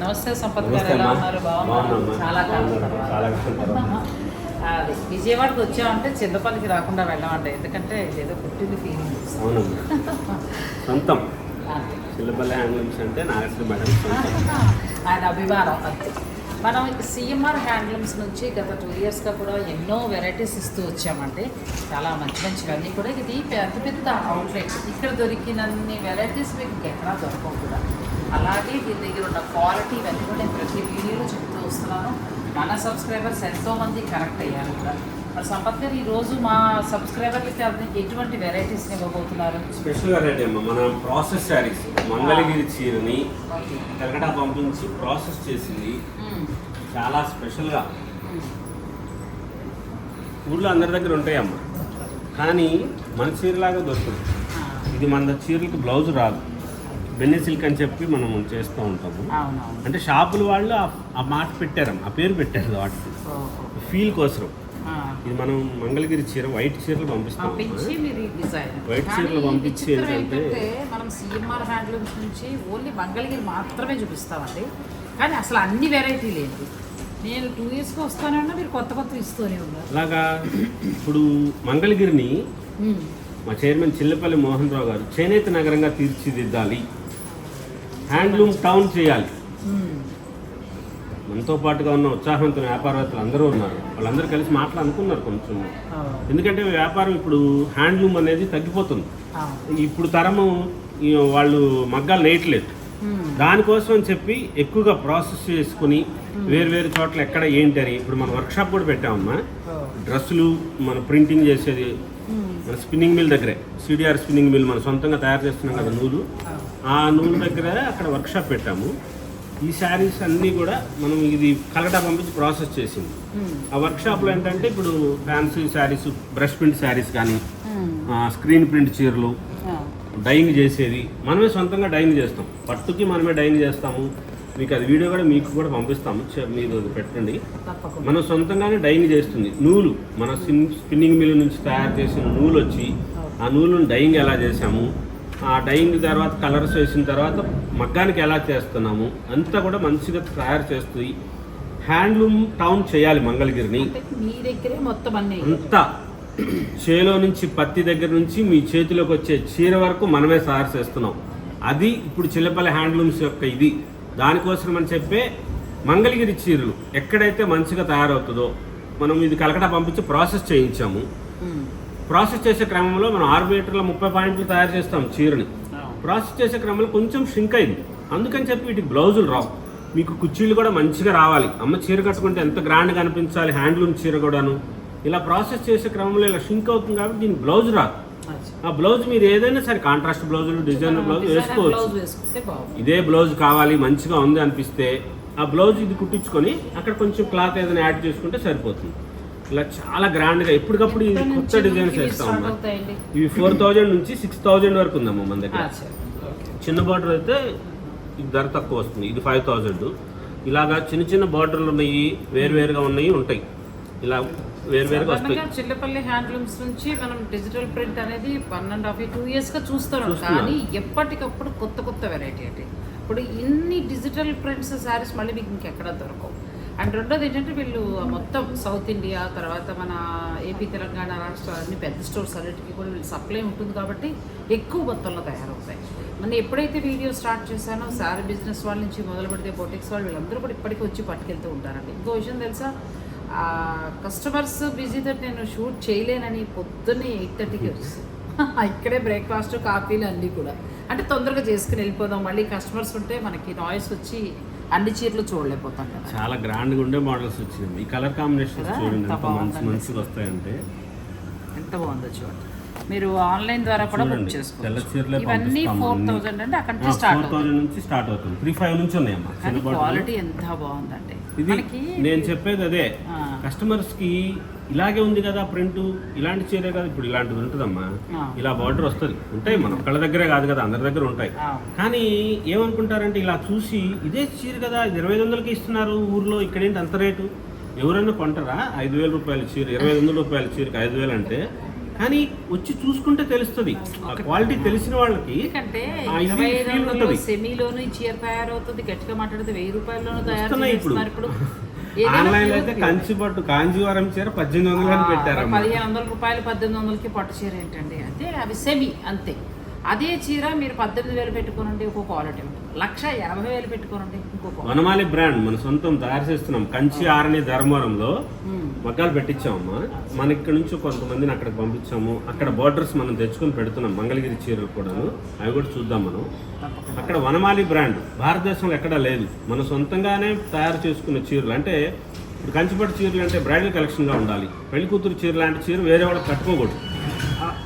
నమస్తే సంపత్ గారు ఎలా. ఉన్నారు. బాగున్నారు? చాలా కాలం. అది విజయవాడకి వచ్చామంటే చింతపల్లికి రాకుండా వెళ్ళమంటే ఎందుకంటే ఇదేదో పుట్టింది ఫీలింగ్ సొంతం. చిల్లపల్లి హ్యాండ్లూమ్స్ అంటే నాగశ్రీ మేడం సొంతం. ఆయన అభిమానం అంతే. మనం సిఎంఆర్ హ్యాండ్లూమ్స్ నుంచి గత టూ ఇయర్స్గా కూడా ఎన్నో వెరైటీస్ ఇస్తూ వచ్చామండి. చాలా మంచి మంచివన్నీ కూడా. ఇది పెద్ద పెద్ద అవుట్లెట్ ఇక్కడ దొరికినన్ని వెరైటీస్ మీకు ఇంకెక్కడా దొరకవు కూడా. అలాగే దీని దగ్గర ఉన్న క్వాలిటీ ఇవన్నీ కూడా నేను ప్రతి వీడియోలో చెప్తూ వస్తున్నాను. మన సబ్స్క్రైబర్స్ ఎంతోమంది కనెక్ట్ అయ్యారు కూడా. మరి సంపత్ గారు ఈరోజు మా సబ్స్క్రైబర్లకి ఎటువంటి వెరైటీస్ ఇవ్వబోతున్నారు? స్పెషల్ వెరైటీ అమ్మా మన ప్రాసెస్ శారీస్ మంగళగిరి చీరని కలకటా పంపించి ప్రాసెస్ చేసింది. చాలా స్పెషల్గా. ఊళ్ళో అందరి దగ్గర ఉంటాయి అమ్మా కానీ మన చీరలాగా దొరుకుతుంది ఇది మన చీరలకి బ్లౌజ్ రాదు. బెన్నీ సిల్క్ అని చెప్పి మనం చేస్తూ ఉంటాము. అంటే షాపుల వాళ్ళు ఆ- మాట పెట్టారమ్మ ఆ పేరు పెట్టారు వాటికి. ఫీల్ కోసం. ఇది మనం మంగళగిరి చీర వైట్ చీరలు పంపిస్తాం వైట్ చీరలు పంపించి ఏంటంటే- మనం సిఎంఆర్ హ్యాండ్లూమ్స్ నుంచి ఓన్లీ మంగళగిరి మాత్రమే చూపిస్తామండి. కానీ అసలు అన్ని వెరైటీ లేదు నేను టూ ఇయర్స్కి వస్తానే ఉన్నా మీరు కొత్త కొత్త ఇస్తూనే ఉన్నారు. అలాగా ఇప్పుడు మంగళగిరిని. మా చైర్మన్ చిల్లపల్లి మోహన్ రావు గారు చేనేత నగరంగా తీర్చిదిద్దాలి. హ్యాండ్లూమ్ టౌన్ చేయాలి మ్మ్. మనతో పాటుగా ఉన్న ఉత్సాహవంతుల వ్యాపారవేత్తలు అందరూ ఉన్నారు వాళ్ళందరూ కలిసి మాటలు అనుకున్నారు కొంచెం ఎందుకంటే వ్యాపారం ఇప్పుడు హ్యాండ్లూమ్ అనేది తగ్గిపోతుంది. ఇప్పుడు తరము వాళ్ళు మగ్గాలు నేయట్లేదు మ్మ్. దానికోసం అని చెప్పి ఎక్కువగా ప్రాసెస్ చేసుకుని వేరు వేరు చోట్ల ఎక్కడ ఏంటి అని ఇప్పుడు మన వర్క్షాప్ కూడా పెట్టామమ్మా. డ్రెస్సులు మన ప్రింటింగ్ చేసేది. మన స్పిన్నింగ్ మిల్ దగ్గరే సిడిఆర్ స్పిన్నింగ్ మిల్ మనం సొంతంగా తయారు చేస్తున్నాం కదా నూలు. ఆ నూలు దగ్గర అక్కడ వర్క్షాప్ పెట్టాము. ఈ శారీస్ అన్నీ కూడా మనం ఇది కలకటా పంపించి ప్రాసెస్ చేసింది. మ్మ్. ఆ వర్క్షాప్లో ఏంటంటే ఇప్పుడు fancy sarees brush print sarees కానీ స్క్రీన్ ప్రింట్ చీరలు ఆ. డైయింగ్ చేసేది. మనమే సొంతంగా డైయింగ్ చేస్తాం. పట్టుకి మనమే డైయింగ్ చేస్తాము. మీకు అది వీడియో కూడా మీకు కూడా పంపిస్తాము. మీరు అది పెట్టండి. మనం సొంతంగానే డైయింగ్ చేస్తుంది. నూలు మన స్పిన్ స్పిన్నింగ్ మిల్ నుంచి తయారు చేసిన నూలు వచ్చి ఆ నూలును డైయింగ్ ఎలా చేసాము ఆ డైయింగ్ తర్వాత కలర్స్ వేసిన తర్వాత మగ్గానికి ఎలా చేస్తున్నాము అంతా కూడా మంచిగా తయారు చేస్తుంది హ్యాండ్లూమ్ టౌన్ చేయాలి మంగళగిరిని. అంటే మీ దగ్గరే మొత్తం అన్ని అంతా చేలో నుంచి పత్తి దగ్గర నుంచి మీ చేతిలోకి వచ్చే చీర వరకు మనమే తయారు చేస్తున్నాం. అది ఇప్పుడు చిల్లపల్లి హ్యాండ్లూమ్స్ యొక్క ఇది. దానికోసం అని చెప్పే మంగళగిరి చీరలు ఎక్కడైతే మంచిగా తయారవుతుందో మనం ఇది కలకటా పంపించి ప్రాసెస్ చేయించాము. ప్రాసెస్ చేసే క్రమంలో మనం ఆరు మీటర్ల ముప్పై పాయింట్లు తయారు చేస్తాం చీరని. ప్రాసెస్ చేసే క్రమంలో కొంచెం షింక్ అయింది. అందుకని చెప్పి వీటికి బ్లౌజులు రావు. మీకు కుర్చీలు కూడా మంచిగా రావాలి. అమ్మ చీర కట్టుకుంటే ఎంత గ్రాండ్గా అనిపించాలి హ్యాండ్లూమ్ చీర కూడాను. ఇలా ప్రాసెస్ చేసే క్రమంలో ఇలా షింక్ అవుతుంది కాబట్టి దీనికి బ్లౌజ్ రాదు. ఆ బ్లౌజ్ మీరు ఏదైనా సరే కాంట్రాస్ట్ బ్లౌజులు డిజైనర్ బ్లౌజ్ వేసుకోవచ్చు ఇదే బ్లౌజ్ కావాలి మంచిగా ఉంది అనిపిస్తే ఆ బ్లౌజ్ ఇది కుట్టించుకొని అక్కడ కొంచెం క్లాత్ ఏదైనా యాడ్ చేసుకుంటే సరిపోతుంది. ఇలా చాలా గ్రాండ్గా ఎప్పటికప్పుడు ఇది కొత్త డిజైన్స్ వేస్తాం అమ్మా. ఇవి ఫోర్ థౌజండ్ నుంచి సిక్స్ థౌజండ్ వరకు ఉందమ్మా మన దగ్గర. చిన్న బార్డర్ అయితే ఇది ధర తక్కువ వస్తుంది. ఇది ఫైవ్ థౌజండ్. ఇలాగా చిన్న చిన్న బార్డర్లు ఉన్నాయి వేరువేరుగా ఉన్నాయి ఉంటాయి. ఇలా వేరువేరుగా వస్తాయి. చిల్లపల్లి హ్యాండ్లూమ్స్ నుంచి మనం డిజిటల్ ప్రింట్ అనేది వన్ అండ్ హాఫ్ టూ ఇయర్స్గా చూస్తున్నాం చూస్తున్నాం. కానీ ఎప్పటికప్పుడు కొత్త కొత్త వెరైటీ అంటే ఇప్పుడు ఇన్ని డిజిటల్ ప్రింట్స్ శారీస్ మళ్ళీ మీకు ఇంకెక్కడ దొరకవు. అండ్ రెండోది ఏంటంటే వీళ్ళు మొత్తం సౌత్ ఇండియా తర్వాత మన ఏపీ తెలంగాణ రాష్ట్రాలన్నీ పెద్ద స్టోర్స్ అన్నిటికీ కూడా వీళ్ళు సప్లై ఉంటుంది కాబట్టి ఎక్కువ మొత్తంలో తయారవుతాయి. మనం ఎప్పుడైతే వీడియో స్టార్ట్ చేశానో శారీ బిజినెస్ వాళ్ళ నుంచి మొదలు పెడితే బొటిక్స్ వాళ్ళు వీళ్ళందరూ కూడా ఇప్పటికీ వచ్చి పట్టుకెళ్తూ ఉంటారండి. ఇంకో విషయం తెలుసా? కస్టమర్స్ బిజీతో నేను షూట్ చేయలేనని పొద్దున్నే ఎయిట్ థర్టీకి వచ్చేసి ఇక్కడే బ్రేక్ఫాస్ట్ కాఫీలు అన్నీ కూడా. అంటే తొందరగా చేసుకుని వెళ్ళిపోదాం. మళ్ళీ కస్టమర్స్ ఉంటే మనకి నాయిస్ వచ్చి అన్ని చీరలు చూడలేకపోతాం కదా. చాలా గ్రాండ్గా ఉండే మోడల్స్ వచ్చినాయి. ఈ కలర్ కాంబినేషన్స్ కదా? చూడండి ఎంత మంచి. మంచిగా వస్తాయంటే. ఎంత బాగుందో చూడండి. మీరు ఆన్లైన్ ద్వారా కూడా బుక్ చేసుకోవచ్చు. ఇవన్నీ ఫోర్. థౌజండ్ అంటే అక్కడి నుంచి స్టార్ట్ అవుతుంది నుంచి స్టార్ట్ అవుతుంది. త్రీ ఫైవ్ నుంచి ఉన్నాయమ్మా. కానీ క్వాలిటీ ఎంత బాగుందండి ఇది నేను చెప్పేది అదే. కస్టమర్స్కి ఇలాగే ఉంది కదా ప్రింట్? ఇలాంటి చీరే కదా? ఇప్పుడు ఇలాంటిది ఉంటుందమ్మా. ఇలా బార్డర్ వస్తుంది. ఉంటాయి మన. ఒక్కళ్ళ దగ్గరే కాదు కదా అందరి దగ్గర ఉంటాయి. కానీ ఏమనుకుంటారంటే ఇలా చూసి ఇదే చీర కదా ఇరవై ఐదు వందలకి ఇస్తున్నారు ఊర్లో ఇక్కడేంటి అంత రేటు? ఎవరైనా కొంటారా? ఐదు వేల రూపాయల చీర ఇరవై ఐదు వందల రూపాయల చీరకి ఐదు వేలు అంటే? కానీ వచ్చి చూసుకుంటే తెలుస్తుంది. ఆ క్వాలిటీ తెలిసిన వాళ్ళకి. సెమీలోను చీర తయారవుతుంది. గట్టిగా మాట్లాడితే వెయ్యి రూపాయల్లోనూ తయారు ఇప్పుడు. ఆన్లైన్ అయితే. కంచి పట్టు కాంజీవరం చీర పద్దెనిమిది వందలు పెట్టారమ్మా పదిహేను వందల రూపాయలు పద్దెనిమిది వందలకి పట్టు చీర ఏంటండి? అదే అవి సెమీ అంతే. అదే చీర మీరు పద్దెనిమిది వేలు పెట్టుకోనండి ఇంకో క్వాలిటీ ఉంటుంది. లక్ష ఎనభై వేలు పెట్టుకోనండి వనమాలి బ్రాండ్ మన సొంతం తయారు చేస్తున్నాం. కంచి ఆరణి ధర్మవరంలో మగ్గాలు పెట్టించామమ్మా. మన ఇక్కడ నుంచి కొంతమందిని అక్కడికి పంపించాము. అక్కడ బోర్డర్స్ మనం తెచ్చుకొని పెడుతున్నాం మంగళగిరి చీరలు కూడాను. అవి కూడా చూద్దాం మనం. అక్కడ వనమాలి బ్రాండ్ భారతదేశంలో ఎక్కడా లేదు. మన సొంతంగానే తయారు చేసుకున్న చీరలు అంటే ఇప్పుడు కంచిపట్టు చీరలు అంటే బ్రైడల్ కలెక్షన్గా ఉండాలి. పెళ్ళి కూతురు చీర లాంటి చీర వేరే వాళ్ళకి కట్టుకోకూడదు.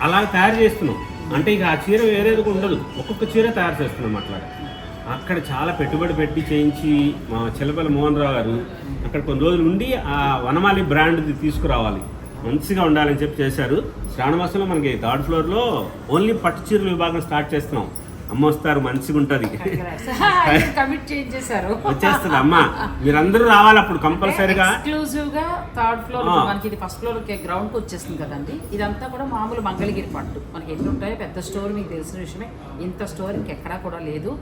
అలా తయారు చేస్తున్నాం. అంటే ఇక ఆ చీర వేరేది ఉండదు. ఒక్కొక్క చీర తయారు చేస్తున్నాం అట్లా అక్కడ చాలా పెట్టుబడి పెట్టి చేయించి మా చిలపల్లి మోహన్ రావు గారు అక్కడ కొన్ని రోజులు ఉండి ఆ వనమాలి బ్రాండ్ది తీసుకురావాలి. మంచిగా ఉండాలని చెప్పి చేశారు. శ్రావణమాసంలో మనకి థర్డ్ ఫ్లోర్లో ఓన్లీ పట్టు చీరల విభాగం స్టార్ట్ చేస్తున్నాం. అమ్మ వస్తారు మంచిగా ఉంటుంది కమిట్ చేయించేశారు. వచ్చేస్తుంది అమ్మ. మీరందరూ రావాలి అప్పుడు కంపల్సరీగా. ఎక్స్క్లూజివ్గా థర్డ్ ఫ్లోర్. మనకి ఇది ఫస్ట్ ఫ్లోర్ గ్రౌండ్కి వచ్చేస్తుంది కదండి. ఇదంతా కూడా మామూలు మంగళగిరి పట్టు. మనకి ఎన్ని ఉంటాయో పెద్ద స్టోర్ మీకు తెలిసిన విషయమే. ఇంత స్టోర్ ఇంకెక్కడా కూడా లేదు.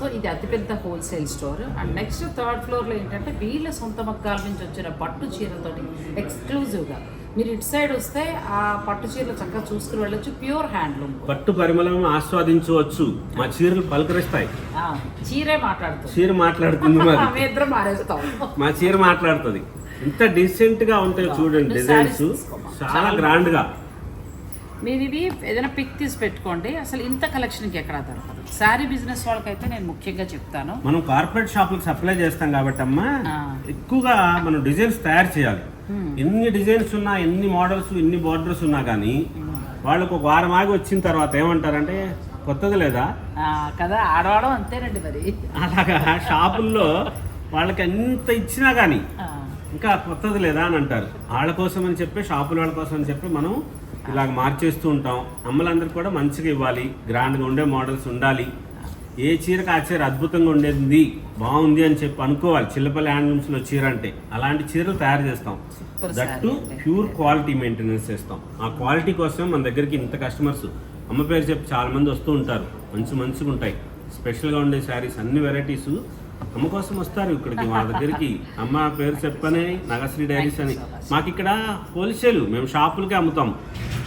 సో ఇది అతిపెద్ద wholesale store and next third ఫ్లోర్లో ఏంటంటే వీళ్ళ సొంత మగ్గాల నుంచి వచ్చిన పట్టు చీరలతోటి ఎక్స్క్లూజివ్గా మీరు ఇటు సైడ్ వస్తే ఆ పట్టు చీరలు చక్కగా చూసుకుని వెళ్ళొచ్చు. Pure handloom. పట్టు పరిమళం ఆస్వాదించవచ్చు. మా చీరలు పలకరిస్తాయి. చీరే మాట్లాడుతుంది. చీర మాట్లాడుతుంది ఆమె ఇద్దరం మారేస్తాం. మా చీర మాట్లాడుతుంది. ఇంత డీసెంట్గా ఉంటాయి చూడండి డిజైన్స్. చాలా గ్రాండ్గా మీరు ఇవి ఏదైనా పిక్ తీసి పెట్టుకోండి. అసలు ఇంత కలెక్షన్కి ఎక్కడా దొరకదు. శారీ బిజినెస్ వాళ్ళకైతే నేను ముఖ్యంగా చెప్తాను. మనం కార్పొరేట్ షాపులకు సప్లై చేస్తాం కాబట్టి అమ్మా. ఎక్కువగా మనం డిజైన్స్ తయారు చేయాలి. ఎన్ని డిజైన్స్ ఉన్నా ఎన్ని మోడల్స్ ఎన్ని బార్డర్స్ ఉన్నా కానీ వాళ్ళకు ఒక వారం ఆగి వచ్చిన తర్వాత ఏమంటారంటే కొత్తది లేదా? కదా ఆడవాడం అంతేనండి మరి. అలాగా షాపుల్లో వాళ్ళకి ఎంత ఇచ్చినా కానీ ఇంకా కొత్తది లేదా అని అంటారు. వాళ్ళ కోసం అని చెప్పి షాపుల వాళ్ళ కోసం అని చెప్పి మనం ఇలాగ మార్చేస్తూ ఉంటాం. అమ్మలందరికీ కూడా మంచిగా ఇవ్వాలి. గ్రాండ్గా ఉండే మోడల్స్ ఉండాలి. ఏ చీరకు ఆ చీర అద్భుతంగా ఉండేది బాగుంది అని చెప్పి అనుకోవాలి. చిల్లపల్లి హ్యాండ్లూమ్స్లో చీర అంటే అలాంటి చీరలు తయారు చేస్తాం. దట్టు. ప్యూర్ క్వాలిటీ మెయింటెనెన్స్ చేస్తాం. ఆ క్వాలిటీ కోసం మన దగ్గరికి ఇంత కస్టమర్స్ అమ్మ పేరు చెప్పి చాలా మంది వస్తూ ఉంటారు. మంచి మంచిగా ఉంటాయి. స్పెషల్గా ఉండే శారీస్ అన్ని వెరైటీస్ అమ్మ కోసం వస్తారు ఇక్కడికి మా దగ్గరికి. అమ్మ పేరు చెప్పని నగశ్రీ డైరీస్ అని. మాకు ఇక్కడ హోల్సేల్ మేము షాపులకే అమ్ముతాం.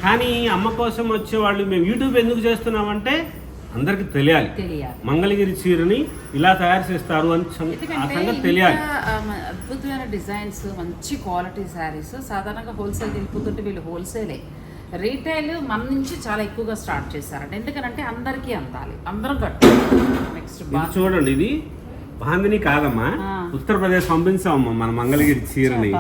కానీ అమ్మ కోసం వచ్చేవాళ్ళు మేము యూట్యూబ్ ఎందుకు చేస్తున్నామంటే అందరికీ తెలియాలి. తెలియాలి. మంగళగిరి చీరని ఇలా తయారు చేస్తారు అని ఎందుకంటే సంగతి తెలియాలి. అద్భుతమైన డిజైన్స్ మంచి క్వాలిటీ శారీస్ సాధారణంగా హోల్సేల్ వెళ్ళిపోతుంటే వీళ్ళు హోల్సేలే రీటైల్ మన నుంచి చాలా ఎక్కువగా స్టార్ట్ చేశారంట. ఎందుకనంటే అందరికీ అందాలి. అందరం కట్టు నెక్స్ట్ చూడండి ఇది బాందిని కాదమ్మా. ఉత్తరప్రదేశ్ పంపించామమ్మా మన మంగళగిరి చీరని.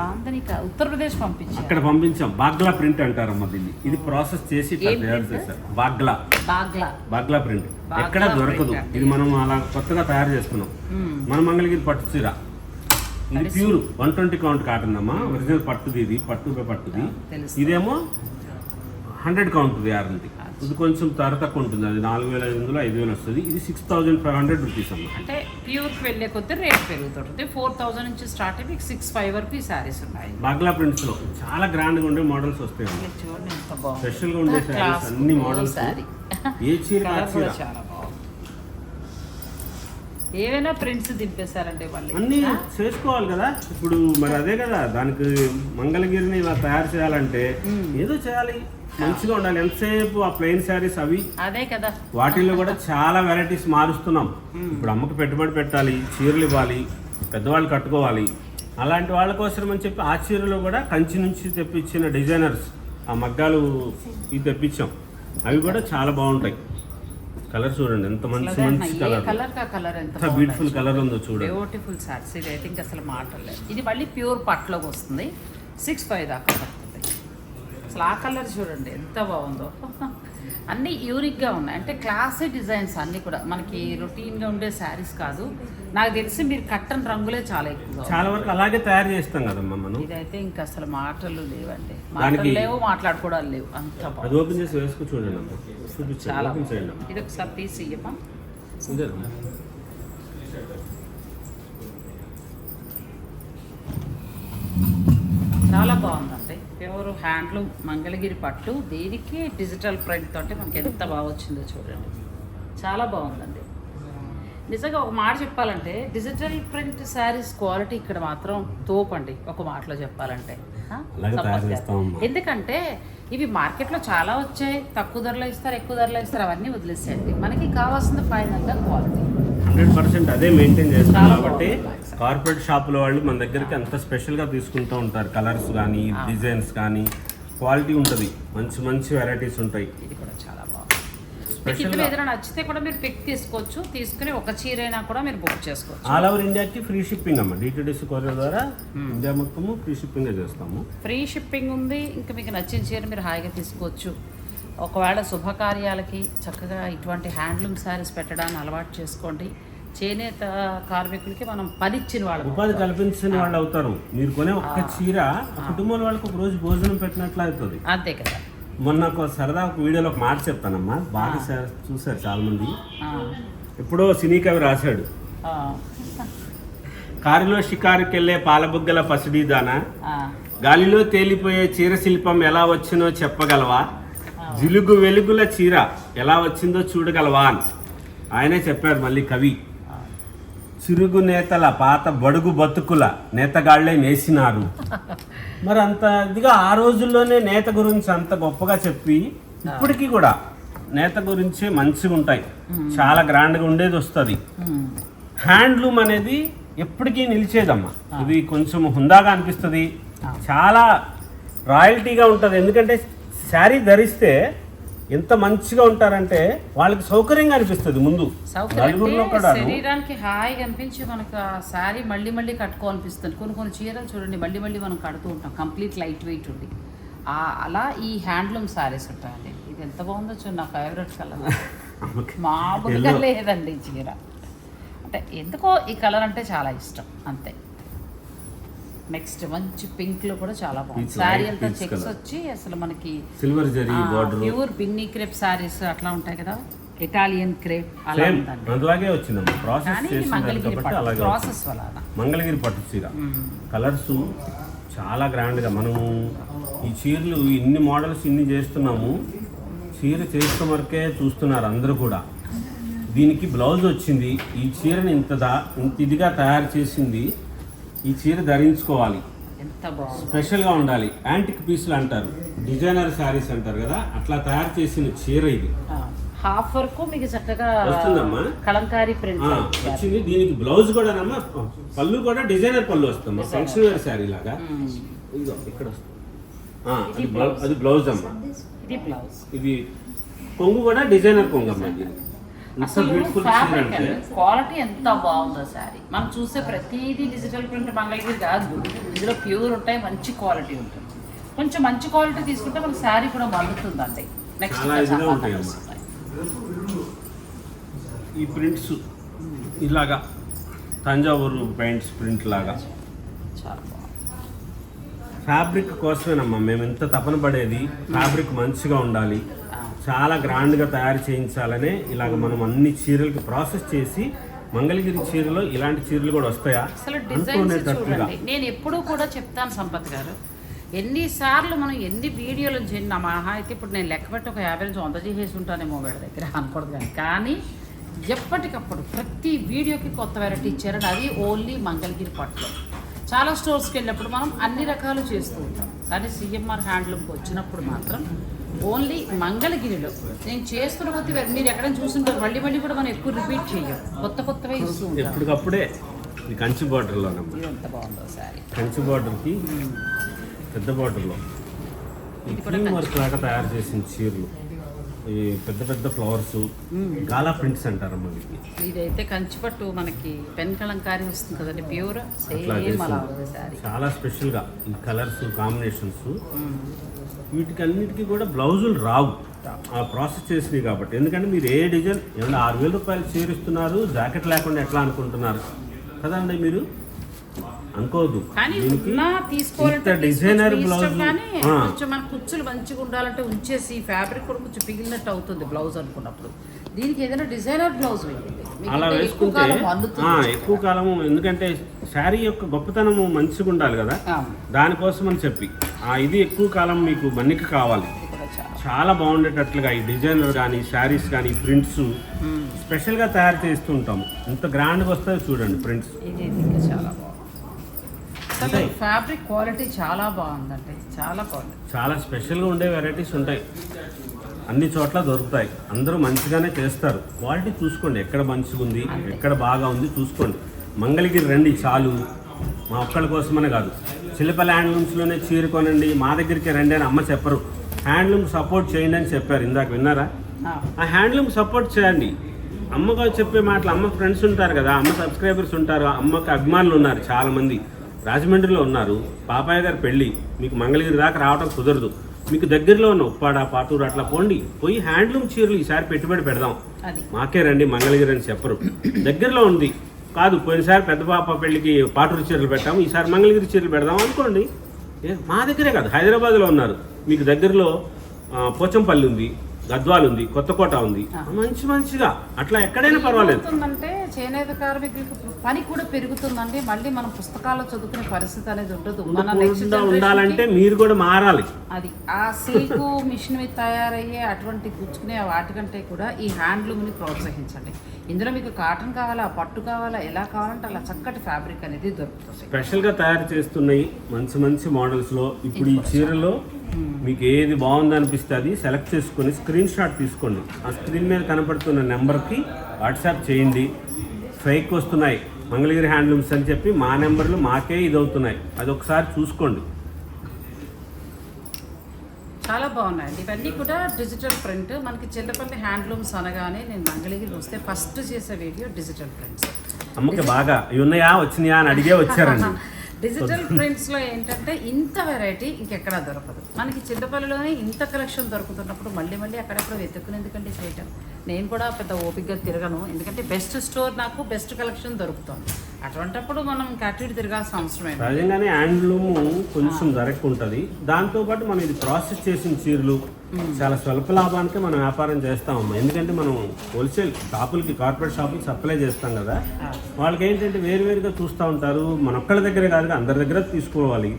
ఉత్తరప్రదేశ్ పంపించారు అక్కడ పంపించాం. బాగ్లా ప్రింట్ అంటారమ్మా దీన్ని. ఇది ప్రాసెస్ చేసి తయారు? చేశారు. బాగ్లా. బాగ్లా. బాగ్లా ప్రింట్. ఎక్కడ దొరకదు. ఇది మనం అలా కొత్తగా తయారు చేసుకున్నాం. మన మంగళగిరి పట్టు చీర. ఇది pure one twenty count cotton అమ్మా. ఒరిజినల్ పట్టుది ఇది పట్టు పట్టుది. ఇదేమో హండ్రెడ్ కౌంట్ యారంటీ ఇది కొంచెం తర తక్కువ ఉంటుంది. అది నాలుగు వేల ఐదు వందలు ఐదు వేలు వస్తుంది. ఇది six thousand five hundred rupees అమ్మా. అంటే ప్యూర్కి వెళ్ళే కొద్దీ రేట్ పెరుగుతుంటుంది. ఫోర్ థౌజండ్ నుంచి స్టార్ట్ అయ్యి మీకు సిక్స్ ఫైవ్ వరకు ఈ శారీస్ ఉన్నాయి. బాగ్లా ప్రింట్స్లో చాలా గ్రాండ్గా ఉండే మోడల్స్ వస్తాయి చూడండి ఎంత బాగుంది. స్పెషల్గా ఉండే శారీస్ class అన్ని మోడల్స్. ఏ చీర చాలా బాగుంది. ఏవైనా ప్రింట్స్ దింపేశారంటే వాళ్ళు అన్ని చేసుకోవాలి కదా. ఇప్పుడు మరి అదే కదా దానికి మంగళగిరిని ఇలా తయారు చేయాలంటే ఏదో చేయాలి. మంచిగా ఉండాలి. ఎంతసేపు ఆ ప్లెయిన్ శారీస్ అవి? అదే కదా. వాటిల్లో కూడా చాలా వెరైటీస్ మారుస్తున్నాం. ఇప్పుడు అమ్మకి పెట్టుబడి పెట్టాలి చీరలు ఇవ్వాలి పెద్దవాళ్ళు కట్టుకోవాలి. అలాంటి వాళ్ళ కోసం అని చెప్పి ఆ చీరలో కూడా కంచి నుంచి తెప్పించిన డిజైనర్స్ ఆ మగ్గాలు ఇవి తెప్పించాం. అవి కూడా చాలా బాగుంటాయి. కలర్ చూడండి ఎంత మంచి మంచి కలర్ కలర్ ఎంత బ్యూటిఫుల్ కలర్ ఉందో చూడండి. బ్యూటిఫుల్ సారీస్ ఇది అయితే ఇంకా అసలు మాటలేదు ఇది మళ్ళీ ప్యూర్ పట్లోకి వస్తుంది. సిక్స్ ఫైవ్ దాకా అసలు ఆ కలర్ చూడండి ఎంత బాగుందో. అన్నీ యూనిక్గా ఉన్నాయి. అంటే క్లాసీ డిజైన్స్ అన్నీ కూడా. మనకి రొటీన్గా ఉండే శారీస్ కాదు. నాకు తెలిసి మీరు కట్టన్ రంగులే చాలా ఉన్నాయి. చాలా వరకు అలాగే తయారు చేస్తాం కదమ్మా మనం. ఇదైతే ఇంకా అసలు మాటలు లేవండి. మాటలు లేవు మాట్లాడుకోవడాలు లేవు. అంత అది బాగుంది. ఓపెన్ చేసి వేసుకు చూడండి చాలా బాగుంది. ఇది ఒకసారి తీసి ఇయ్యమ్మా. చాలా బాగుందండి ప్యూర్ హ్యాండ్లూమ్ మంగళగిరి పట్టు. దీనికి డిజిటల్ ప్రింట్ తోటి మనకి ఎంత బాగా వచ్చిందో చూడండి. చాలా బాగుందండి. నిజంగా ఒక మాట చెప్పాలంటే డిజిటల్ ప్రింట్ శారీస్ క్వాలిటీ ఇక్కడ మాత్రం తోపండి ఒక మాటలో చెప్పాలంటే. ఎందుకంటే ఇవి మార్కెట్లో చాలా వచ్చాయి. తక్కువ ధరలో ఇస్తారు ఎక్కువ ధరలో ఇస్తారు అవన్నీ వదిలేసేయండి. మనకి కావాల్సింది ఫైనల్గా క్వాలిటీ హండ్రెడ్ పర్సెంట్ అదే మెయింటైన్ చేస్తాం కాబట్టి. కార్పొరేట్ షాపుల వాళ్ళు మన దగ్గరికి అంత స్పెషల్గా తీసుకుంటూ ఉంటారు. కలర్స్ కానీ డిజైన్స్ కానీ క్వాలిటీ ఉంటుంది. మంచి మంచి వెరైటీస్ ఉంటాయి. ఇది కూడా చాలా బాగుంది. మీకు Special ఇందులో గా. ఏదైనా నచ్చితే కూడా మీరు పిక్ తీసుకోవచ్చు. తీసుకుని ఒక చీర అయినా కూడా మీరు బుక్ చేసుకోవచ్చు. ఆల్ ఓవర్ ఇండియాకి ఫ్రీ షిప్పింగ్ అమ్మ. డిటిడిసి కొరియర్ ద్వారా ఇండియా మొత్తము ఫ్రీ షిప్పింగ్ చేస్తాము. ఫ్రీ షిప్పింగ్ ఉంది. ఇంకా మీకు నచ్చిన చీర మీరు హాయిగా తీసుకోవచ్చు. ఒకవేళ శుభకార్యాలకి చక్కగా ఇటువంటి హ్యాండ్లూమ్ శారీస్ పెట్టడాన్ని అలవాటు చేసుకోండి. చేనేత కార్మికులకి మనం పనిచ్చిన వాళ్ళు ఉపాధి కల్పించిన వాళ్ళు అవుతారు. మీరు కొనే ఒక్క చీర కుటుంబం వాళ్ళకి ఒక రోజు భోజనం పెట్టినట్లు అవుతుంది. అంతే కదా. మొన్న ఒక సరదా ఒక వీడియోలో ఒక మాట చెప్తానమ్మా. బాగా చూశారు చాలా మంది ఎప్పుడో సినీ కవి రాశాడు. కారులో షికారుకెళ్ళే పాలబుగ్గల పసిడి దానా ఆ, గాలిలో తేలిపోయే చీర శిల్పం ఎలా వచ్చినో చెప్పగలవా? జిలుగు వెలుగుల చీర ఎలా వచ్చిందో చూడగలవా అని ఆయనే చెప్పాడు మళ్ళీ కవి. చిరుగు నేతల పాత బడుగు బతుకుల నేతగాళ్ళే నేసినారు మరి అంత ఇదిగా ఆ రోజుల్లోనే నేత గురించి అంత గొప్పగా చెప్పి ఇప్పటికీ కూడా నేత గురించి మంచిగా ఉంటాయి. చాలా గ్రాండ్గా ఉండేది వస్తుంది. హ్యాండ్లూమ్ అనేది ఎప్పటికీ నిలిచేదమ్మా. ఇది కొంచెం హుందాగా అనిపిస్తుంది. చాలా రాయల్టీగా ఉంటుంది. ఎందుకంటే శారీ ధరిస్తే ఎంత మంచిగా ఉంటారంటే వాళ్ళకి సౌకర్యంగా అనిపిస్తుంది ముందు. నలుగురిలో కూడా శరీరానికి హాయిగా అనిపించి మనకు ఆ శారీ మళ్ళీ మళ్ళీ కట్టుకోవాలనిపిస్తుంది కొన్ని కొన్ని చీరలు చూడండి మళ్ళీ మళ్ళీ మనం కడుతూ ఉంటాం. కంప్లీట్ లైట్ వెయిట్ ఆ అలా ఈ హ్యాండ్లూమ్ శారీస్ ఉంటాయండి. ఇది ఎంత బాగుందో చూడండి నా ఫేవరెట్ కలర్. మామూలుగా. లేదండి ఈ చీర. అంటే ఎందుకో ఈ కలర్ అంటే చాలా ఇష్టం. అంతే. నెక్స్ట్ మంచి పింక్లో కూడా చాలా బాగుంది. light అంతా చెక్స్. వచ్చి అసలు మనకి silver zari border pure Binny crepe sarees అట్లా ఉంటాయి కదా. ఇటాలియన్ క్రేప్ అలా ఉందండి. అందులాగే వచ్చిందమ్మా. ప్రాసెస్ చేసింది అలాగే ప్రాసెస్ వలన మంగళగిరి పట్టు చీర. కలర్స్ చాలా గ్రాండ్గా మనము ఈ చీరలు ఇన్ని మోడల్స్ ఇన్ని చేస్తున్నాము. చీర చేస్తున్న వరకే చూస్తున్నారు అందరూ కూడా. దీనికి బ్లౌజ్ వచ్చింది. ఈ చీరని ఇంత దా ఇంత ఇదిగా తయారు చేసింది. ఈ చీర ధరించుకోవాలి. స్పెషల్గా ఉండాలి. యాంటిక్ పీసులు అంటారు. డిజైనర్ శారీస్ అంటారు కదా అట్లా తయారు చేసిన చీర ఇది. హాఫ్ వరకు మీకు చక్కగా వస్తుందమ్మా? కలంకారీ ప్రింట్ ఆ, వచ్చింది. దీనికి బ్లౌజ్ కూడా నమ్మా పళ్ళు కూడా డిజైనర్ పళ్ళు వస్తుంది ఫంక్షన్ వేర్ శారీ లాగా. ఇక్కడ అది బ్లౌజ్. అది బ్లౌజ్ అమ్మ. ఇది బ్లౌజ్. ఇది కొంగు కూడా డిజైనర్ కొంగు అమ్మ క్వాలిటీ ఎంత బాగుందో సారీ మనం చూసే ప్రతిదీ డిజిటల్ ప్రింట్ మంగళగిరి కాదు. ఇందులో ప్యూర్ ఉంటాయి మంచి క్వాలిటీ ఉంటుంది. కొంచెం మంచి క్వాలిటీ తీసుకుంటే మనకి శారీ కూడా మల్లుతుందండి నెక్స్ట్. ఈ ప్రింట్స్ ఇలాగా తంజావూరు పెయింట్స్ ప్రింట్ లాగా. చాలా బాగుంది. ఫ్యాబ్రిక్ కోసమేనమ్మా. మేము ఎంత తపన పడేది ఫ్యాబ్రిక్ మంచిగా ఉండాలి. చాలా గ్రాండ్గా తయారు చేయించాలనే ఇలాగ మనం అన్ని చీరలకి ప్రాసెస్ చేసి మంగళగిరి చీరలో ఇలాంటి చీరలు కూడా వస్తాయా? అసలు డిజైన్స్ చూడండి. నేను ఎప్పుడూ కూడా చెప్తాను సంపత్ గారు ఎన్నిసార్లు మనం ఎన్ని వీడియోలు చేసిన మహా అయితే ఇప్పుడు నేను లెక్క పెట్టి ఒక యాభై నుంచి వంద చేసేసి ఉంటానేమో వీడి దగ్గర అనకూడదు కానీ. కానీ ఎప్పటికప్పుడు ప్రతి వీడియోకి కొత్త వెరైటీ ఇచ్చారని అది ఓన్లీ మంగళగిరి పట్టులో. చాలా స్టోర్స్కి వెళ్ళినప్పుడు మనం అన్ని రకాలు చేస్తూ ఉంటాం. కానీ సిఎంఆర్ హ్యాండ్లూమ్కి వచ్చినప్పుడు మాత్రం ఓన్లీ మంగళగిరిలో. నేను చేస్తున్న కొద్ది మీరు ఎక్కడైనా చూస్తుంటారు మళ్ళీ మళ్ళీ కూడా మనం ఎక్కువ రిపీట్ చేయం కొత్త కొత్తవే ఇస్తూ ఉంటాం. ఎప్పటికప్పుడే ఇది కంచి బార్డర్లోనమ్మా ఇది ఎంత బాగుందో సారీ కంచి బార్డర్కి పెద్ద బార్డర్లో వర్క్ లాగా తయారు చేసిన చీరలు. ఈ పెద్ద పెద్ద ఫ్లవర్స్ గాలా ప్రింట్స్ అంటారమ్మా వీటిని. ఇదైతే కంచిపట్టు మనకి పెన్ కలంకారీ వస్తుంది కదండి ప్యూర్ సేమ్ అలా. ఉంది సారీ చాలా స్పెషల్గా ఈ కలర్స్ కాంబినేషన్స్. వీటికి అన్నిటికీ కూడా బ్లౌజులు రావు. ఆ ప్రాసెస్ చేసినవి కాబట్టి. ఎందుకంటే మీరు ఏ డిజైన్ ఏమన్నా ఆరు వేల రూపాయలు చీరిస్తున్నారు జాకెట్ లేకుండా ఎట్లా అనుకుంటున్నారు? కదండి మీరు? అనుకోవద్దు. కానీ ఉన్నా తీసుకోవాలంటే డిజైనర్ బ్లౌజ్ కానీ కొంచెం మన కుచ్చులు మంచిగా ఉండాలంటే ఉంచేసి ఫ్యాబ్రిక్ కూడా కొంచెం పిగిలినట్టు అవుతుంది బ్లౌజ్ అనుకున్నప్పుడు. దీనికి ఏదైనా డిజైనర్ బ్లౌజ్ అలా ఎక్కువ వేసుకుంటే కాలం. ఎక్కువ కాలము ఎందుకంటే శారీ యొక్క గొప్పతనము మంచిగా ఉండాలి కదా. దానికోసం అని చెప్పి. ఆ ఇది ఎక్కువ కాలం మీకు మన్నిక కావాలి. చాలా. బాగుండేటట్లుగా ఈ డిజైనర్ కానీ శారీస్ కానీ ప్రింట్స్. స్పెషల్గా తయారు చేస్తూ ఉంటాము. ఇంత గ్రాండ్గా వస్తాయో చూడండి ప్రింట్స్ చాలా అసలు. ఫ్యాబ్రిక్ క్వాలిటీ చాలా బాగుందండి. చాలా బాగుంది చాలా స్పెషల్గా ఉండే వెరైటీస్ ఉంటాయి. అన్ని చోట్ల దొరుకుతాయి. అందరూ మంచిగానే చేస్తారు. క్వాలిటీ చూసుకోండి. ఎక్కడ మంచిగా ఉంది ఎక్కడ బాగా ఉంది చూసుకోండి. మంగళగిరి రండి చాలు. మా ఒక్కళ్ళ కోసమనే కాదు. చిల్లపల్లి హ్యాండ్లూమ్స్లోనే చీర కొనండి. మా దగ్గరికి రండి అని అమ్మ చెప్పరు. హ్యాండ్లూమ్ సపోర్ట్ చేయండి అని చెప్పారు. ఇందాక విన్నారా? ఆ, హ్యాండ్లూమ్ సపోర్ట్ చేయండి. అమ్మగా చెప్పే మాటలు అమ్మ ఫ్రెండ్స్ ఉంటారు కదా అమ్మ సబ్స్క్రైబర్స్ ఉంటారు అమ్మకి అభిమానులు ఉన్నారు చాలా మంది రాజమండ్రిలో ఉన్నారు. పాపాయ గారి పెళ్ళి మీకు మంగళగిరి దాకా రావడం కుదరదు. మీకు దగ్గరలో ఉన్న ఉప్పాడ పాటూరు అట్లా పోండి. పోయి హ్యాండ్లూమ్ చీరలు ఈసారి పెట్టుబడి పెడదాం. మాకే రండి మంగళగిరి అని చెప్పరు. దగ్గరలో ఉంది. కాదు పోయినసారి పెద్ద పాప పెళ్ళికి పాటూరు చీరలు పెట్టాము. ఈసారి మంగళగిరి చీరలు పెడదాం అనుకోండి. ఏ, మా దగ్గరే కాదు హైదరాబాద్లో ఉన్నారు. మీకు దగ్గరలో పోచంపల్లి ఉంది గద్వాల్ ఉంది కొత్తకోట ఉంది. మంచి మంచిగా. అట్లా ఎక్కడైనా పర్వాలేదు. చేనేత కార్మికులకు పని కూడా పెరుగుతుందండి. మళ్ళీ మనం పుస్తకాలు చదువుకునే పరిస్థితి అనేది ఉండదు. మన నెక్స్ట్ ఉండాలంటే మీరు కూడా మారాలి. అది. ఆ సిల్క్ మిషన్ మీద తయారయ్యే అటువంటి గుచ్చుకునే వాటికంటే కూడా ఈ హ్యాండ్లూమ్ని ప్రోత్సహించండి. ఇందులో మీకు కాటన్ కావాలా పట్టు కావాలా ఎలా కావాలంటే అలా చక్కటి ఫ్యాబ్రిక్ అనేది దొరుకుతుంది. స్పెషల్గా తయారు చేస్తున్నాయి మంచి మంచి మోడల్స్లో ఇప్పుడు ఈ చీరలో మీకు ఏది బాగుంది అనిపిస్తే అది సెలెక్ట్ చేసుకొని స్క్రీన్ షాట్ తీసుకోండి. ఆ స్క్రీన్ మీద కనపడుతున్న నెంబర్కి వాట్సాప్ చేయండి. ఫేక్ వస్తున్నాయి. మంగళగిరి హ్యాండ్లూమ్స్ అని చెప్పి మా నెంబర్లు మాకే ఇది అవుతున్నాయి అది ఒకసారి చూసుకోండి. చాలా బాగున్నాయండి. ఇవన్నీ కూడా డిజిటల్ ప్రింట్. మనకి చెల్లపల్లి హ్యాండ్లూమ్స్ అనగానే నేను మంగళగిరి వస్తే ఫస్ట్ చేసే వీడియో డిజిటల్ ప్రింట్స్. అమ్మకి బాగా. ఇవి ఉన్నాయా? వచ్చినాయా? అని అడిగే వచ్చారండి. డిజిటల్ ప్రింట్స్లో ఏంటంటే ఇంత వెరైటీ ఇంకెక్కడా దొరకదు. మనకి చిన్నపల్లిలోనే ఇంత కలెక్షన్ దొరుకుతున్నప్పుడు మళ్ళీ మళ్ళీ అక్కడెక్కడ వెతుక్కుని ఎందుకంటే చేయటం. నేను కూడా పెద్ద ఓపికగా తిరగను. ఎందుకంటే బెస్ట్ స్టోర్ నాకు బెస్ట్ కలెక్షన్ దొరుకుతుంది. అటువంటప్పుడు మనం కట్టిడి తిరగాల్సిన అవసరం ఏంటి సహజంగానే హ్యాండ్లూమ్ కొంచెం ధర ఎక్కువ ఉంటుంది దాంతోపాటు మనం ఇది ప్రాసెస్ చేసిన చీరలు చాలా స్వల్ప లాభానికే మనం వ్యాపారం చేస్తామమ్మా ఎందుకంటే మనం హోల్సేల్ షాపులకి కార్పొరేట్ షాపులకి సప్లై చేస్తాం కదా. వాళ్ళకి ఏంటంటే వేరువేరుగా చూస్తూ ఉంటారు. మన ఒక్కళ్ళ దగ్గరే కాదు అందరి దగ్గర తీసుకోవాలి.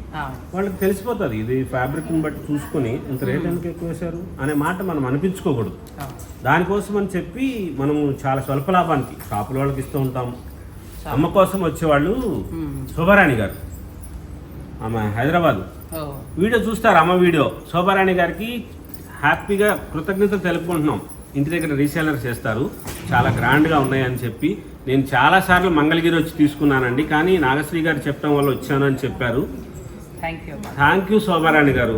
వాళ్ళకి తెలిసిపోతుంది. ఇది ఫ్యాబ్రిక్ని బట్టి చూసుకొని ఇంత రేట్ ఎందుకు ఎక్కువ వేశారు అనే మాట మనం అనిపించుకోకూడదు. దానికోసం అని చెప్పి మనము చాలా స్వల్ప లాభానికి షాపుల వాళ్ళకి ఇస్తూ ఉంటాం. అమ్మ కోసం వచ్చేవాళ్ళు శోభారాణి గారు. ఆమె హైదరాబాద్. వీడియో చూస్తారు అమ్మ వీడియో. శోభారాణి గారికి హ్యాపీగా కృతజ్ఞతలు తెలుపుకుంటున్నాం. ఇంటి దగ్గర రీసేలర్ చేస్తారు. చాలా గ్రాండ్గా ఉన్నాయని చెప్పి నేను చాలాసార్లు మంగళగిరి వచ్చి తీసుకున్నానండి. కానీ నాగశ్రీ గారు చెప్పడం వల్ల వచ్చాను అని చెప్పారు. థ్యాంక్ యూ శోభారాణి గారు.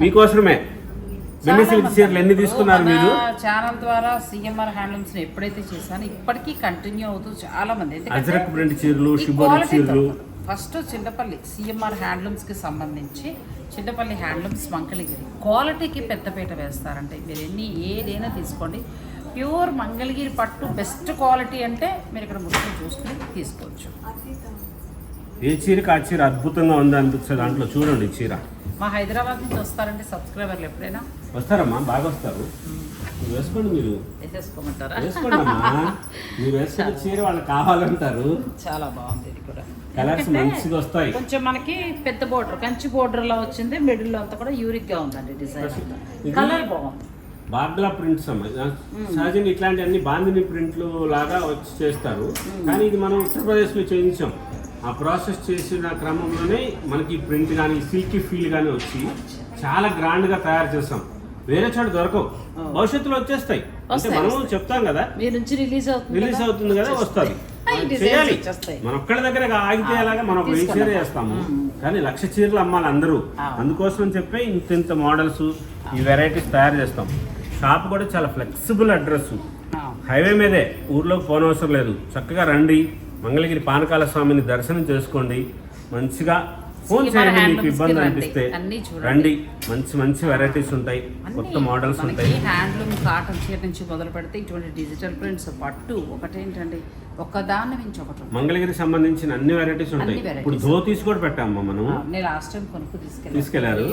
మీకోసమే. వెన్ని సిల్క్ చీరలు ఎన్ని తీసుకున్నారు మీరు? ఛానల్ ద్వారా సిఎంఆర్ హ్యాండ్లూమ్స్ ఎప్పుడైతే చేశానో ఇప్పటికీ కంటిన్యూ అవుతూ చాలా మంది. అజరక్ ప్రింట్ చీరలు చీరలు. ఫస్ట్ చింతపల్లి సిఎంఆర్ హ్యాండ్లూమ్స్కి సంబంధించి చింతపల్లి హ్యాండ్లూమ్స్ మంగళగిరి. క్వాలిటీకి పెద్దపీట వేస్తారంటే మీరు ఎన్ని ఏదైనా తీసుకోండి. ప్యూర్ మంగళగిరి పట్టు బెస్ట్ క్వాలిటీ అంటే మీరు ఇక్కడ ముఖ్యం చూసుకుని తీసుకోవచ్చు. ఏ చీరకి ఆ చీర అద్భుతంగా ఉంది అనిపించే దాంట్లో చూడండి చీర. మా హైదరాబాద్ నుంచి వస్తారండి సబ్స్క్రైబర్లు ఎప్పుడైనా? వస్తారమ్మా బాగా వస్తారు. వేసుకోండి మీరు. వేసేసుకోమంటారా? వేసుకోండి అమ్మా మీరు వేసుకున్న చీర వాళ్ళకి కావాలంటారు. చాలా బాగుంది ఇది కూడా. కలర్స్ మంచిగా వస్తాయి. కొంచెం మనకి పెద్ద బోర్డర్ కంచి బోర్డర్లో వచ్చింది మిడిల్లో అంతా కూడా యూరిక్గా ఉందండి డిజైన్ కలర్ బాగుంది. బాగ్లా ప్రింట్స్ అమ్మ. సహజంగా ఇట్లాంటి అన్ని బాందిని ప్రింట్లు లాగా వచ్చి చేస్తారు. కానీ ఇది మనం ఉత్తరప్రదేశ్లో చేయించాం. ఆ ప్రాసెస్ చేసిన క్రమంలోనే మనకి ప్రింట్ కానీ సిల్కీ ఫీల్ కానీ వచ్చి చాలా గ్రాండ్గా తయారు చేస్తాం వేరే చోట దొరకవు. భవిష్యత్తులో వచ్చేస్తాయి. అంటే మనం చెప్తాం కదా. రిలీజ్ అవుతుంది రిలీజ్ అవుతుంది కదా వస్తుంది. చేయాలి. మన ఒక్కడి దగ్గర ఆగితే అలాగా మనం ఒక వెయ్యి చీర చేస్తాము కానీ లక్ష చీరలు అమ్మాలి అందరూ. అందుకోసం చెప్పి ఇంత ఇంత మోడల్స్ ఈ వెరైటీస్ తయారు చేస్తాం. షాప్ కూడా చాలా ఫ్లెక్సిబుల్ అడ్రస్. హైవే మీదే. ఊర్లోకి పోనవసరం లేదు. చక్కగా రండి. మంగళగిరి పానకాల స్వామిని దర్శనం చేసుకోండి. మంచిగా ఫోన్ చేయండి మీకు ఇబ్బంది. అనిపిస్తే. రండి మంచి మంచి వెరైటీస్ ఉంటాయి. కొత్త మోడల్స్ ఉంటాయి. హ్యాండ్లూమ్ కాటన్ చీర నుంచి మొదలు పెడితే ఇటువంటి డిజిటల్ ప్రింట్స్ పట్టు. ఒకటేంటండి? ఒకదాని నుంచి ఒకటి ఉంటుంది. మంగళగిరికి సంబంధించిన అన్ని వెరైటీస్ ఉంటాయి. ఇప్పుడు ధోతీస్ కూడా పెట్టామమ్మా మనం. నేను లాస్ట్ టైం కొనుక్కు తీసుకెళ్ళాను. తీసుకెళ్ళారు?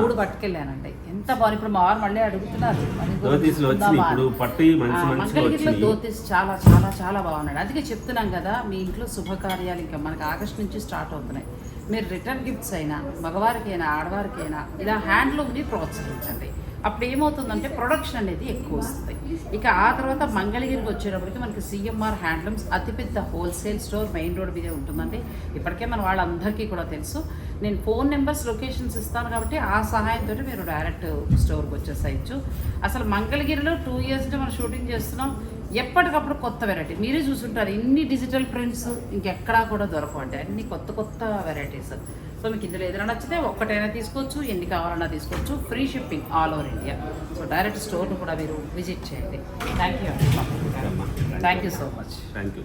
మూడు పట్టుకెళ్ళానండి. ఎంత బాగుంది? ఇప్పుడు మా వారు మళ్ళీ అడుగుతున్నారు. ధోతీస్లో ఉందామా ఇప్పుడు. పట్టి మంచి వచ్చినాయి. ధోతీస్ చాలా చాలా చాలా బాగున్నాడు. అందుకే చెప్తున్నాం కదా మీ ఇంట్లో శుభకార్యాలు ఇంకా మనకి ఆగస్ట్ నుంచి స్టార్ట్ అవుతున్నాయి. మీరు రిటర్న్ గిఫ్ట్స్ అయినా మగవారికైనా ఆడవారికైనా ఇలా హ్యాండ్లూమ్ని ప్రోత్సహించండి. అప్పుడు ఏమవుతుందంటే ప్రొడక్షన్ అనేది ఎక్కువ వస్తుంది. ఇక ఆ తర్వాత మంగళగిరికి వచ్చేటప్పటికి మనకి సిఎంఆర్ హ్యాండ్లూమ్స్ అతిపెద్ద హోల్సేల్ స్టోర్ మెయిన్ రోడ్ మీదే ఉంటుందండి. ఇప్పటికే మన వాళ్ళందరికీ కూడా తెలుసు. నేను ఫోన్ నెంబర్స్ లొకేషన్స్ ఇస్తాను కాబట్టి ఆ సహాయంతో మీరు డైరెక్ట్ స్టోర్కి వచ్చేసేయచ్చు. అసలు మంగళగిరిలో టూ ఇయర్స్ మనం షూటింగ్ చేస్తున్నాం. ఎప్పటికప్పుడు కొత్త వెరైటీ. మీరే చూసుంటారు ఇన్ని డిజిటల్ ప్రింట్స్ ఇంకెక్కడా కూడా దొరకవండి అన్ని కొత్త కొత్త వెరైటీస్ సో మీకు ఇందులో ఏదైనా నచ్చితే ఒక్కటైనా తీసుకోవచ్చు ఎన్ని కావాలన్నా తీసుకోవచ్చు. Free shipping all over India so direct స్టోర్ను కూడా మీరు విజిట్ చేయండి. Thank you thank you so much thank you